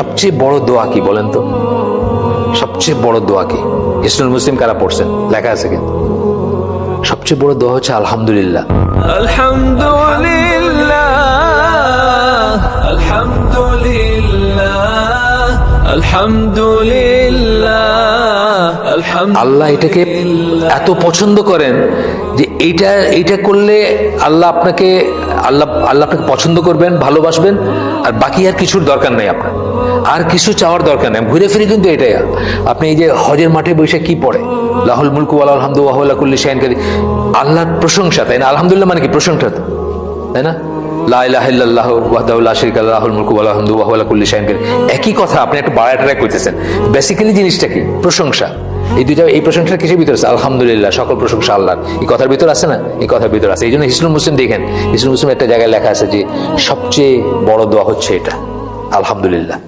সবচেয়ে বড় দোয়া কি বলেন তো? সবচেয়ে বড় দোয়া কি? ইসনুল মুসলিম কারা পড়ছেন? লেখা আছে কিন্তু। সবচেয়ে বড় দোয়া হচ্ছে আলহামদুলিল্লাহ। আলহামদুলিল্লাহ আল্লাহ এটাকে এত পছন্দ করেন যে এইটা এইটা করলে আল্লাহ আপনাকে আল্লাহ আল্লাহ আপনাকে পছন্দ করবেন, ভালোবাসবেন, আর বাকি আর কিছুর দরকার নেই আপনার। আর কিছু চাওয়ার দরকার নেই। ঘুরে ফিরে কিন্তু এটাই আপনি এই যে হজের মাঠে বসে কি পড়ে? লাহুল মুলকু আল্লাহ আলহামদু কুল্লি শাহিনকারী আল্লাহর প্রশংসা, তাই না? আলহামদুলিল্লাহ মানে কি? প্রশংসা তাই না? একই কথা আপনি একটু বাড়ায় টাড়ায় করতেছেন বেসিক্যালি জিনিসটা কি? প্রশংসা। এই দুইটা এই প্রশংসাটা কিসের ভিতরে আছে? আলহামদুলিল্লাহ, সকল প্রশংসা আল্লাহ এই কথার ভিতর আছে না? এই কথার ভিতর আছে। এই জন্য হিসনুল মুসলিম দেখেন, হিসনুল মুসলিম একটা জায়গায় লেখা আছে যে সবচেয়ে বড় দোয়া হচ্ছে এটা। আলহামদুলিল্লাহ।